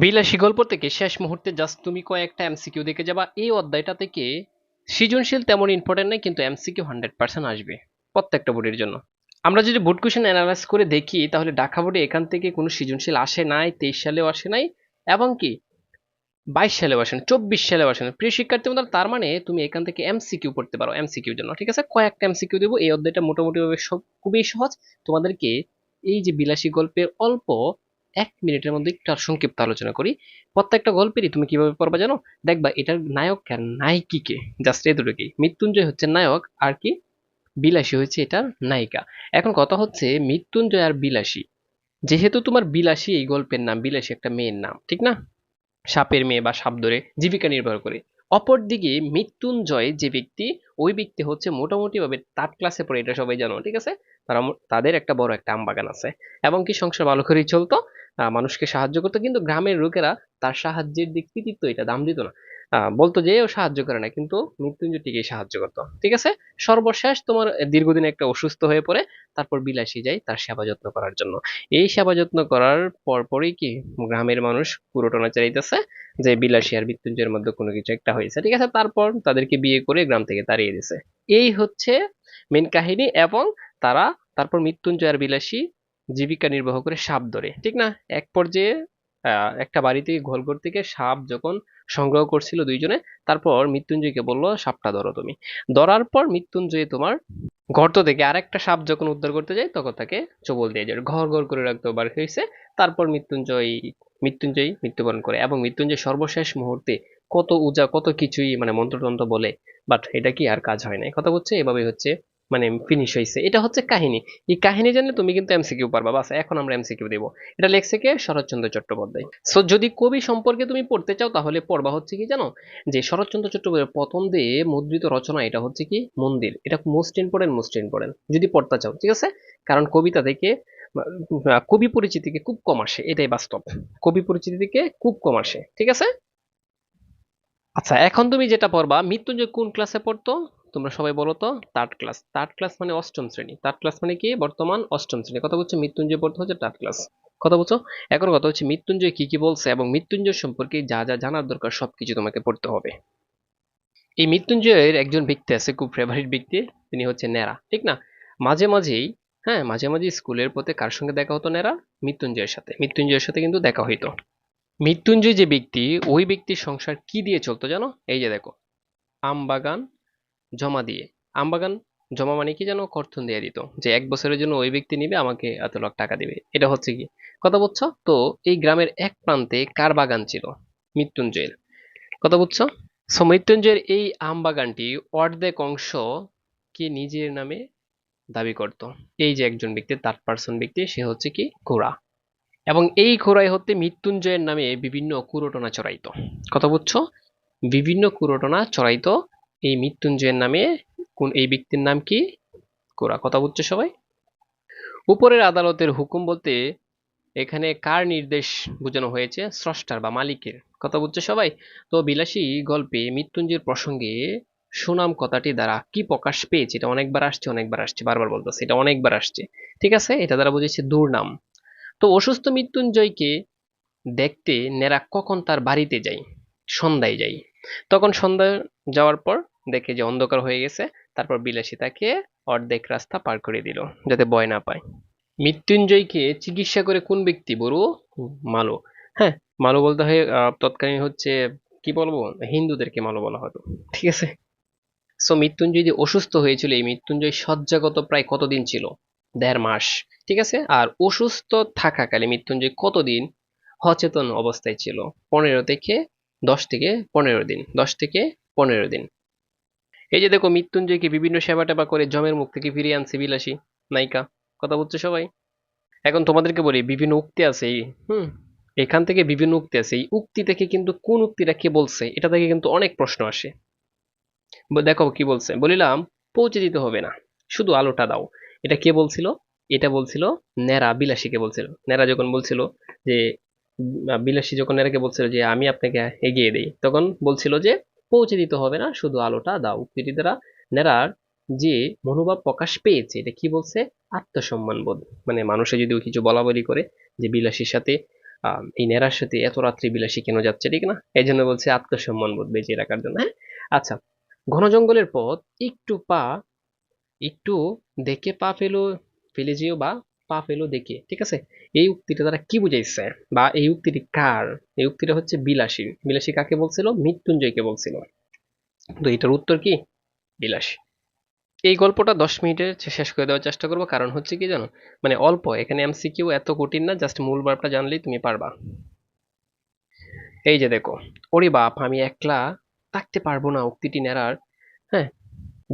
বিলাসী গল্প থেকে শেষ মুহূর্তে জাস্ট তুমি কয়েকটা এমসিকিউ দেখে যাবা। এই অধ্যায়টা থেকে সৃজনশীল তেমন ইম্পর্টেন্ট নেই, কিন্তু এমসিকিউ হান্ড্রেড পার্সেন্ট আসবে প্রত্যেকটা বোর্ডের জন্য। আমরা যদি বোর্ড কোশ্চেন অ্যানালাইজ করে দেখি, তাহলে ঢাকা বোর্ডে এখান থেকে কোনো সৃজনশীল আসে নাই, তেইশ সালেও আসে নাই, এবং কি বাইশ সালেও আসে না চব্বিশ সালেও আসে না প্রিয় শিক্ষার্থী বন্ধুরা, তার মানে তুমি এখান থেকে এমসিকিউ পড়তে পারো এমসিকিউর জন্য, ঠিক আছে? কয়েকটা এমসিকিউ দেবো। এই অধ্যায়টা মোটামুটি ভাবে সব খুবই সহজ। তোমাদেরকে এই যে বিলাসী গল্পের অল্প এক মিনিটের মধ্যে একটু সংক্ষিপ্ত আলোচনা করি। প্রত্যেকটা গল্পেরই তুমি কীভাবে পড়বা জানো? দেখবা এটার নায়ক আর নায়িকিকে জাস্ট এই দুটোকেই মৃত্যুঞ্জয় হচ্ছে নায়ক আর কি? বিলাসী হচ্ছে এটার নায়িকা। এখন কথা হচ্ছে মৃত্যুঞ্জয় আর বিলাসী। যেহেতু তোমার বিলাসী এই গল্পের নাম, বিলাসী একটা মেয়ের নাম, ঠিক না? সাপের মেয়ে বা সাপ ধরে জীবিকা নির্ভর করে। অপরদিকে মৃত্যুঞ্জয় যে ব্যক্তি, ওই ব্যক্তি হচ্ছে মোটামুটি ভাবে থার্ড ক্লাসে পড়ে, এটা সবাই জানো, ঠিক আছে? তারা তাদের একটা বড় একটা আম বাগান আছে। এবং কি সংসার ভালো করেই চলতো? মানুষকে সাহায্য করতো। কিন্তু গ্রামের লোকেরা তার সাহায্যের দিক কৃতিত্ব এটা দাম দিত না। বলতো যে, ও সাহায্য করে না, কিন্তু মৃত্যুঞ্জয় ঠিকই সাহায্য করতো। ঠিক আছে? সর্বশেষ তোমার দীর্ঘদিন একটা অসুস্থ হয়ে পড়ে, তারপর বিলাসী যায় তার সেবা যত্ন করার জন্য। এই সেবা যত্ন করার পরপরই কি গ্রামের মানুষ পুরোটনা চাইতেছে যে, বিলাসী আর মৃত্যুঞ্জয়ের মধ্যে কোনো কিছু একটা হয়েছে। ঠিক আছে? তারপর তাদেরকে বিয়ে করে গ্রাম থেকে তাড়িয়ে দিছে। এই হচ্ছে মেন কাহিনী এবং তারা তারপর মৃত্যুঞ্জয় আর বিলাসী জীবিকা নির্বাহ করে সাপ ধরে, ঠিক না? এক পর্যায়ে একটা বাড়িতে ঘরঘর থেকে সাপ যখন সংগ্রহ করছিল দুইজনে, তারপর মৃত্যুঞ্জয়কে বলল, সাপটা ধরো তুমি। ধরার পর মৃত্যুঞ্জয় তোমার গর্ত থেকে আরেকটা সাপ যখন উদ্ধার করতে যায়, তখন তাকে চবল দিয়ে যায় ঘর ঘর করে রাখতে বার হয়েছে। তারপর মৃত্যুঞ্জয় মৃত্যুঞ্জয় মৃত্যুবরণ করে এবং মৃত্যুঞ্জয় সর্বশেষ মুহূর্তে কত উজা, কত কিছুই মানে মন্ত্রতন্ত্র বলে, বাট এটা কি আর কাজ হয় না কথা হচ্ছে এভাবে হচ্ছে। মানে ফিনিশ হয়েছে। এটা হচ্ছে কাহিনী। এই কাহিনী জানলে তুমি কিন্তু এমসিকিউ পারবা। বাস, এখন আমরা এমসিকিউ দেবো। এটা লেখছে কে? শরৎচন্দ্র চট্টোপাধ্যায়। সো যদি কবি সম্পর্কে তুমি পড়তে চাও, তাহলে পড়বা হচ্ছে কি জানো? যে শরৎচন্দ্র চট্টোপাধ্যায়ের প্রথম দিয়ে মুদ্রিত রচনা এটা হচ্ছে কি? মন্দির। এটা মোস্ট ইম্পর্টেন্ট মোস্ট ইম্পর্টেন্ট যদি পড়তে চাও, ঠিক আছে? কারণ কবিতা থেকে কবি পরিচিতি থেকে খুব কম আসে। এটাই বাস্তব। কবি পরিচিতি থেকে খুব কম আসে। ঠিক আছে? আচ্ছা এখন তুমি যেটা পড়বা, মৃত্যুঞ্জয় কোন ক্লাসে পড়তো? তোমরা সবাই বলো তো থার্ড ক্লাস থার্ড ক্লাস মানে অষ্টম শ্রেণি। থার্ড ক্লাস মানে কি? বর্তমান অষ্টম শ্রেণি। কথা বলছে মৃত্যুঞ্জয় পড়তে হচ্ছে থার্ড ক্লাস কথা বলছো? এখন কথা হচ্ছে মৃত্যুঞ্জয় কি কি বলছে এবং মৃত্যুঞ্জয় সম্পর্কে যা যা জানার দরকার সবকিছু তোমাকে পড়তে হবে। এই মৃত্যুঞ্জয়ের একজন ব্যক্তি আছে, খুব ফেভারিট ব্যক্তি, তিনি হচ্ছে নেরা ঠিক না? মাঝে মাঝেই হ্যাঁ মাঝে মাঝে স্কুলের পথে কার সঙ্গে দেখা হতো নেরা মৃত্যুঞ্জয়ের সাথে। মৃত্যুঞ্জয়ের সাথে কিন্তু দেখা হইতো। মৃত্যুঞ্জয় যে ব্যক্তি, ওই ব্যক্তির সংসার কি দিয়ে চলতো জানো? এই যে দেখো, আম বাগান জমা দিয়ে। আম বাগান জমা মানে কি যেন? কর্তন দিয়ে দিত যে এক বছরের জন্য ওই ব্যক্তি নিবে, আমাকে এত লাখ টাকা দিবে। এটা হচ্ছে কি? কথা বুঝছ তো এই গ্রামের এক প্রান্তে কার বাগান ছিল? মৃত্যুঞ্জয়ের। কথা বুঝছ সো মৃত্যুঞ্জয়ের এই আম বাগানটি অর্ধেক অংশ কি নিজের নামে দাবি করত। এই যে একজন ব্যক্তি থার্ড পার্সন ব্যক্তি, সে হচ্ছে কি? ঘোড়া এবং এই ঘোড়ায় হতে মৃত্যুঞ্জয়ের নামে বিভিন্ন কুরটনা চড়াইতো। কথা বুঝছ বিভিন্ন কুরটনা চড়াইতো এই মৃত্যুঞ্জয়ের নামে কোন এই ব্যক্তির নাম কি? কোরা, কথা বুঝছ সবাই? উপরের আদালতের হুকুম বলতে এখানে কার নির্দেশ বোঝানো হয়েছে? স্রষ্টার বা মালিকের, কথা বুঝছ সবাই? তো বিলাসী গল্পে মৃত্যুঞ্জয়ের প্রসঙ্গে সুনাম কথাটি দ্বারা কি প্রকাশ পেয়েছে? এটা অনেকবার আসছে অনেকবার আসছে, বারবার বলতেছে, এটা অনেকবার আসছে, ঠিক আছে? এটা দ্বারা বুঝেছে দুর্নাম। তো অসুস্থ মৃত্যুঞ্জয়কে দেখতে নেরা কখন তার বাড়িতে যাই সন্ধ্যায় যাই তখন সন্ধ্যা যাওয়ার পর দেখে যে অন্ধকার হয়ে গেছে, তারপর বিলাসী তাকে অর্ধেক রাস্তা পার করে দিল, যাতে ভয় না পায়। মৃত্যুঞ্জয়কে চিকিৎসা করে কোন ব্যক্তি, বড়? মালো। হ্যাঁ মালো বলতে হয় তৎকালীন হচ্ছে, কি বলব? হিন্দুদেরকে মালো বলা হতো। ঠিক আছে? সো মৃত্যুঞ্জয় যে অসুস্থ হয়েছিল, এই মৃত্যুঞ্জয় শয্যাগত প্রায় কতদিন ছিল? দেড় মাস। ঠিক আছে? আর অসুস্থ থাকাকালে মৃত্যুঞ্জয় কতদিন সচেতন অবস্থায় ছিল? পনেরো থেকে দশ থেকে পনেরো দিন। দশ থেকে পনেরো দিন। এই যে দেখো মৃত্যুঞ্জয়কে বিভিন্ন সেবা টেবা করে জমের মুখ থেকে ফিরিয়ে আনছে বিলাসী নায়িকা। কথা বলছে সবাই? এখন তোমাদেরকে বলি, বিভিন্ন উক্তি আছে এই, হুম? এখান থেকে বিভিন্ন উক্তি আছে। এই উক্তি থেকে কিন্তু কোন উক্তিটা কে বলছে, এটা থেকে কিন্তু অনেক প্রশ্ন আসে। দেখো কি বলছে। বলিলাম, পৌঁছে দিতে হবে না, শুধু আলোটা দাও। এটা কে বলছিল? এটা বলছিল নেরা বিলাসীকে বলছিল। নেরা যখন বলছিল যে বিলাসী যখন নেরাকে বলছিল যে, আমি আপনাকে এগিয়ে দেই, তখন বলছিল যে পৌঁছে দিতে হবে না, শুধু আলোটা দাও। উক্তিটি দ্বারা নেরার যে মনোভাব প্রকাশ পেয়েছে, এটা কি বলছে? আত্মসম্মান বোধ। মানে মানুষে যদি কিছু বলা বলি করে যে বিলাসীর সাথে এই নেড়ার সাথে এত রাত্রি বিলাসী কেন যাচ্ছে, ঠিক না? এই জন্য বলছে আত্মসম্মান বোধ বেঁচে রাখার জন্য হ্যাঁ? আচ্ছা ঘন জঙ্গলের পথ, একটু পা, একটু দেখে পা ফেলো, ফেলে যেও বা পা ফেলো দেখে, ঠিক আছে? এই উক্তিটা তারা কি বুঝাইছে? বা এই উক্তিটি কার? এই উক্তিটা হচ্ছে বিলাসী। বিলাসী কাকে বলছিল? মৃত্যুঞ্জয়কে বলছিল। তো এটার উত্তর কি? বিলাসী। এই গল্পটা দশ মিনিটে শেষ করে দেওয়ার চেষ্টা করব। কারণ হচ্ছে কি জানো? মানে অল্প, এখানে এমসিকিউ এত কঠিন না, জাস্ট মূল ভার্বটা জানলেই তুমি পারবা। এই যে দেখো, ওরে বাপ, আমি একলা থাকতে পারব না। উক্তিটি নেড়ার হ্যাঁ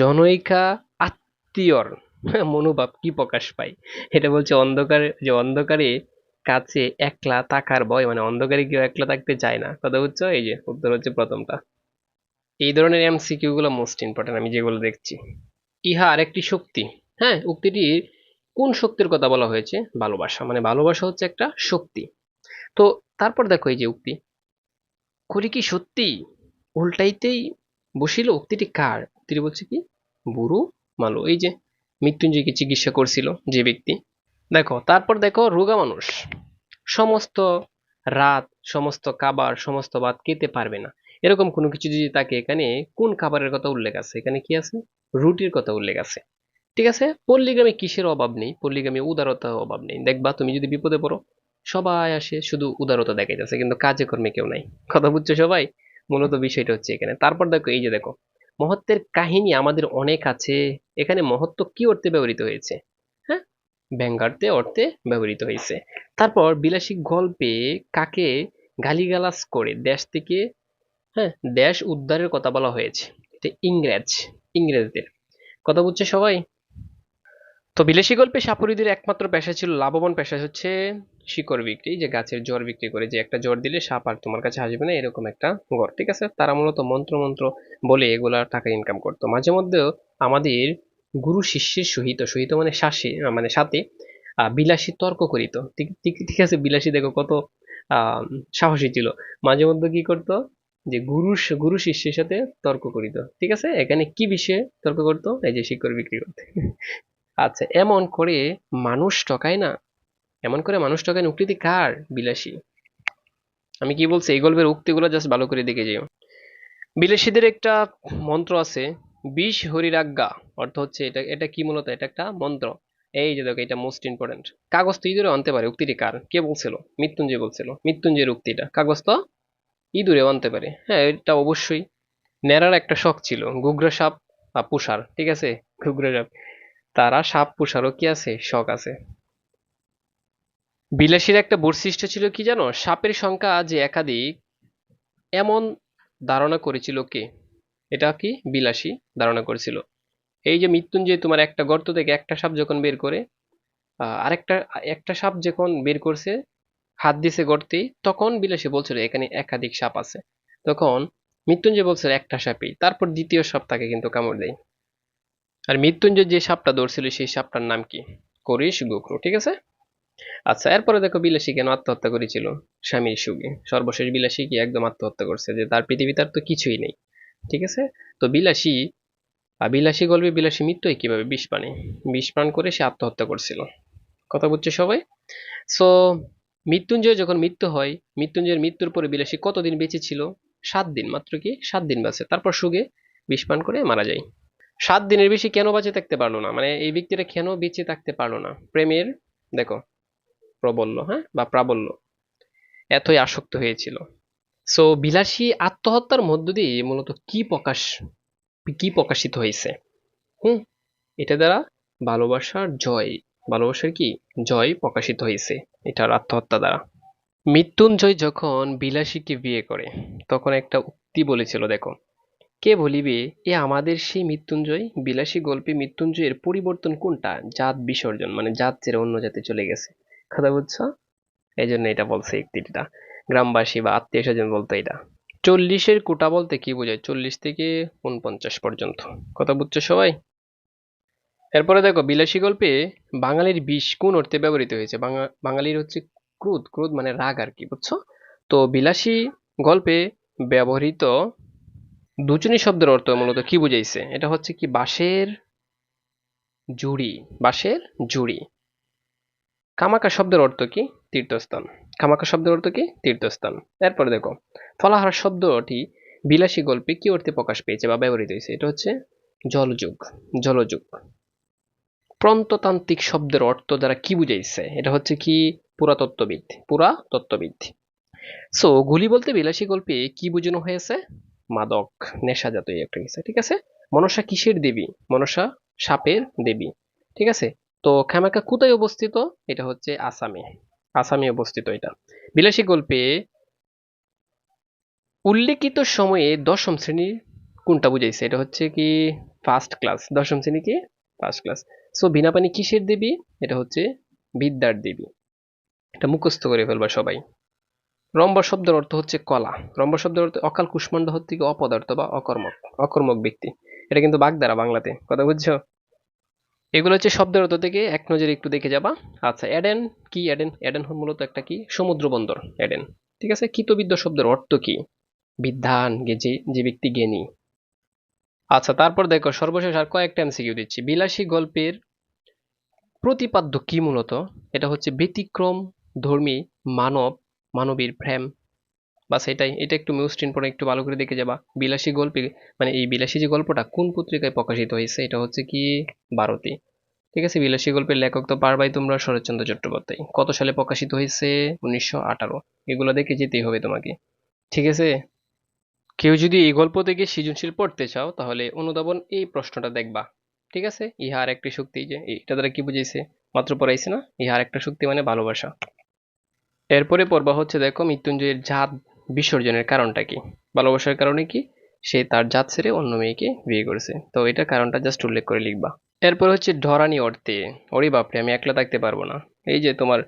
জনৈকা আত্মীয়র মনোভাব কি প্রকাশ পায়? এটা বলছে অন্ধকার, যে অন্ধকারে কাছে একলা থাকার ভয় মানে অন্ধকারে কেউ একলা থাকতে চায় না। কথা হচ্ছে, এই যে উত্তর হচ্ছে প্রথমটা। এই ধরনের এমসিকিউ গুলো মোস্ট ইম্পর্টেন্ট আমি যেগুলো দেখছি। ইহা আরেকটি শক্তি। হ্যাঁ উক্তিটি কোন শক্তির কথা বলা হয়েছে? ভালোবাসা। মানে ভালোবাসা হচ্ছে একটা শক্তি। তো তারপর দেখো এই যে উক্তি। করি কি সত্যি? উল্টাইতেই বসিল, উক্তিটি কার? উক্তিটি বলছে কি? বুড়ো মালো। এই যে মৃত্যুঞ্জয়কে চিকিৎসা করছিল যে ব্যক্তি। দেখো, তারপর দেখো রোগা মানুষ। সমস্ত রাত, সমস্ত খাবার, সমস্ত ভাত খেতে পারবে না। এরকম কোনো কিছু যদি তাকে এখানে কোন খাবারের কথা উল্লেখ আছে? এখানে কি আছে? রুটির কথা উল্লেখ আছে। ঠিক আছে? পল্লীগ্রামে কিসের অভাব নেই? পল্লীগ্রামে উদারতার অভাব নেই। দেখবা, তুমি যদি বিপদে পড়ো, সবাই আসে শুধু উদারতা দেখাইতেছে, কিন্তু কাজে কর্মে কেউ নাই। কথা বুঝছ সবাই? মূলত বিষয়টা হচ্ছে এখানে। তারপর দেখো, এই যে দেখো মহত্বের কাহিনী আমাদের অনেক আছে। এখানে মহত্ব কি অর্থে ব্যবহৃত হয়েছে? হ্যাঁ? ব্যঙ্গার্থে অর্থে ব্যবহৃত হয়েছে। তারপর বিলাসী গল্পে কাকে গালিগালাস করে দেশ থেকে হ্যাঁ দেশ উদ্ধারের কথা বলা হয়েছে। এটা ইংরেজ, ইংরেজদের। কথা বুঝছে সবাই? তো বিলাসী গল্পে সাপুরিদের একমাত্র পেশা ছিল, লাভবান পেশা হচ্ছে শিকড় বিক্রি, যে গাছের জ্বর বিক্রি করে, যে একটা জ্বর দিলে সাপ আর তোমার কাছে আসবে না, এরকম একটা ঘর ঠিক আছে? তারা মূলত মন্ত্র মন্ত্র বলে এগুলা টাকা ইনকাম করতো। মাঝে মধ্যেও আমাদের গুরু শিষ্যের সহিত সহিত মানে শাসে মানে সাথে বিলাসী তর্ক করিত। ঠিক আছে, বিলাসী দেখো কত সাহসী ছিল। মাঝে মধ্যে কি করতো? যে গুরু গুরু শিষ্যের সাথে তর্ক করিত। ঠিক আছে? এখানে কি বিষয়ে তর্ক করতো? এই যে শিকড় বিক্রি করতে। আচ্ছা এমন করে মানুষ ঠকায় না? এমন করে মানুষ ঠকায় না? উক্তিটি কার? বিলাসী। আমি কি বলছি? এই গল্পের উক্তিগুলো জাস্ট ভালো করে দেখে যেও। বিলাসীদের একটা মন্ত্র আছে, বিষ হরিরাজ্ঞা। অর্থ হচ্ছে এটা এটা কি মূলত? এটা একটা মন্ত্র। এই যে দেখো, এটা মোস্ট ইম্পর্টেন্ট কাগজ তো ইঁদুরে আনতে পারে, উক্তিটি কার? কে বলছিল? মৃত্যুঞ্জয় বলছিল। মৃত্যুঞ্জয়ের উক্তিটা। কাগজ তো ইঁদুরে আনতে পারে। হ্যাঁ এটা অবশ্যই। নেড়ার একটা শখ ছিল গুগ্রা সাপ বা পুষার, ঠিক আছে? গুগ্রা সাপ। তারা সাপ পুষারও কি আছে? শখ আছে। বিলাসীর একটা বৈশিষ্ট্য ছিল কি জানো? সাপের সংখ্যা যে একাধিক, এমন ধারণা করেছিল কে? এটা কি? বিলাসী ধারণা করেছিল। এই যে মৃত্যুঞ্জয় তোমার একটা গর্ত থেকে একটা সাপ যখন বের করে আরেকটা, একটা সাপ যখন বের করছে, হাত দিছে গর্তে, তখন বিলাসী বলছিল, এখানে একাধিক সাপ আছে। তখন মৃত্যুঞ্জয় বলছিল, একটা সাপই। তারপর দ্বিতীয় সাপ তাকে কিন্তু কামড় দেয়। আর মৃত্যুঞ্জয় যে সাপটা ধরছিল, সেই সাপটার নাম কি? করিস গোখরো ঠিক আছে? আচ্ছা এরপরে দেখো বিলাসী কেন আত্মহত্যা করেছিল? স্বামীর সুখে সর্বশেষ বিলাসী কি একদম আত্মহত্যা করছে? যে তার পৃথিবী তার তো কিছুই নেই, ঠিক আছে? তো বিলাসী বিলাসী গল্পে বিলাসী মৃত্যু হয় কীভাবে? বিষ পানে। বিষ পান করে সে আত্মহত্যা করছিল। কথা বুঝছে সবাই? সো মৃত্যুঞ্জয় যখন মৃত্যু হয়, মৃত্যুঞ্জয়ের মৃত্যুর পরে বিলাসী কতদিন বেঁচে ছিল? সাত দিন, মাত্র কি? সাত দিন বাঁচে। তারপর সুগে বিষ পান করে মারা যায়। সাত দিনের বেশি কেন বেঁচে থাকতে পারল না? মানে এই ব্যক্তিটা কেন বেঁচে থাকতে পারল না? প্রেমের, দেখো, প্রবল্য হ্যাঁ বা প্রাবল্য এতই আসক্ত হয়েছিল। সো বিলাসী আত্মহত্যার মধ্য দিয়ে মূলত কি প্রকাশ, কি প্রকাশিত হয়েছে? হুম, এটা দ্বারা ভালোবাসার জয়, ভালোবাসার কি? জয় প্রকাশিত হয়েছে এটার আত্মহত্যা দ্বারা। মৃত্যুঞ্জয় যখন বিলাসীকে বিয়ে করে, তখন একটা উক্তি বলেছিল, দেখো কে বলিবে, এ আমাদের সেই মৃত্যুঞ্জয়? বিলাসী গল্পে মৃত্যুঞ্জয়ের পরিবর্তন কোনটা? জাত বিসর্জন মানে জাত ছেড়ে অন্য জাতে চলে গেছে। কথা বুঝছ? এই জন্য এটা বলছে উক্তিটা গ্রামবাসী বা আত্মীয় স্বজন বলতো এটা। চল্লিশের কোটা বলতে কি বোঝায়? চল্লিশ থেকে উনপঞ্চাশ পর্যন্ত। কথা বুঝছ সবাই? এরপরে দেখো, বিলাসী গল্পে বাঙালির বিষ কোন অর্থে ব্যবহৃত হয়েছে? বাঙা, বাঙালির হচ্ছে ক্রোধ ক্রোধ মানে রাগ আর কি, বুঝছ? তো বিলাসী গল্পে ব্যবহৃত দুচুনি শব্দের অর্থ মূলত কি বুঝাইছে? এটা হচ্ছে কি বাঁশের জুড়ি বাঁশের জুড়ি। কামাকা শব্দের অর্থ কি? তীর্থস্থান। খামাখা শব্দের অর্থ কি? তীর্থস্থান। এরপর দেখো, ফলাহার শব্দটি বিলাসী গল্পে কি অর্থে প্রকাশ পেয়েছে বা ব্যবহৃত হয়েছে? এটা হচ্ছে জলযুগ জলযুগ। প্রন্ততান্ত্রিক শব্দের অর্থ দ্বারা কি বুঝাইছে? এটা হচ্ছে কি? পুরাতত্ত্ববিদ পুরাতত্ত্ববিদ। সো গুলি বলতে বিলাসী গল্পে কি বোঝানো হয়েছে? মাদক নেশাজাত এই একটা কিছু, ঠিক আছে? মনসা কিসের দেবী? মনসা সাপের দেবী, ঠিক আছে? তো খামাকা কোথায় অবস্থিত? এটা হচ্ছে আসামে আসামে অবস্থিত এটা। বিলাসী গল্পে উল্লেখিত সময়ে দশম শ্রেণির কোনটা বুঝাইছে? এটা হচ্ছে কি ফার্স্ট ক্লাস দশম শ্রেণি কি? ফার্স্ট ক্লাস সো বিনাপানি কিসের দেবী? এটা হচ্ছে বিদ্যার দেবী। এটা মুখস্থ করে ফেলবা সবাই। রম্বা শব্দের অর্থ হচ্ছে কলা। রম্বা শব্দের অর্থ অকাল কুষ্মাণ্ড হচ্ছে কি অপদার্থ বা অকর্মক অকর্মক ব্যক্তি। এটা কিন্তু বাগদারা বাংলাতে, কথা বুঝছ? এগুলো হচ্ছে শব্দের অর্থ থেকে এক নজরে একটু দেখে যাবা। আচ্ছা অ্যাডেন কি? অ্যাডেন অ্যাডেন মূলত একটা কি? সমুদ্র বন্দর, অ্যাডেন। ঠিক আছে? কৃতবিদ্য শব্দের অর্থ কি? বিদ্যান গে- যে যে ব্যক্তি জ্ঞানী। আচ্ছা তারপর দেখো, সর্বশেষ আর কয়েকটা এমসিকিউ দিচ্ছি। বিলাসী গল্পের প্রতিপাদ্য কি মূলত? এটা হচ্ছে ব্যতিক্রম ধর্মী মানব মানবীর প্রেম। বাস এটাই এটা একটু মোস্ট ইম্পর্টেন্ট একটু ভালো করে দেখে যাবা। বিলাসী গল্পে মানে এই বিলাসী যে গল্পটা কোন পত্রিকায় প্রকাশিত হয়েছে, এটা হচ্ছে কি ভারতী ঠিক আছে, বিলাসী গল্পের লেখক তো পারবাই তোমরা, শরৎচন্দ্র চট্টোপাধ্যায়। কত সালে প্রকাশিত হয়েছে? উনিশশো আঠারো। এগুলো দেখে যেতেই হবে তোমাকে। ঠিক আছে? কেউ যদি এই গল্প থেকে সৃজনশীল পড়তে চাও, তাহলে অনুধাবন এই প্রশ্নটা দেখবা। ঠিক আছে? ইহার একটি শক্তি যে, এটা দ্বারা কি বুঝেছে মাত্র পড়াইছে না? ইহার একটা শক্তি মানে ভালোবাসা। এরপরে পর্বা হচ্ছে দেখো মৃত্যুঞ্জয়ের জাত বিসর্জনের কারণটা কি? ভালোবাসার কারণে কি? সে তার জাত ছেড়ে অন্য মেয়েকে বিয়ে করেছে। তো এটা কারণটা জাস্ট উল্লেখ করে লিখবা। এরপর হচ্ছে ঢরানি অর্থে, ওরে বাপরে, আমি একলা থাকতে পারব না। এই যে তোমার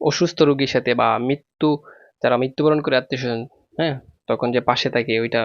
অসুস্থ রোগীর সাথে বা মৃত্যু, যারা মৃত্যুবরণ করে আত্মীয় স্বজন হ্যাঁ? তখন যে পাশে থাকে, ওইটা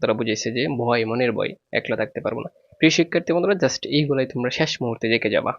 তারা বুঝেছে যে ভয়, মনের ভয়, একলা থাকতে পারব না। প্রিয় শিক্ষার্থী বন্ধুরা জাস্ট এইগুলাই তোমরা শেষ মুহূর্তে দেখে যাবা।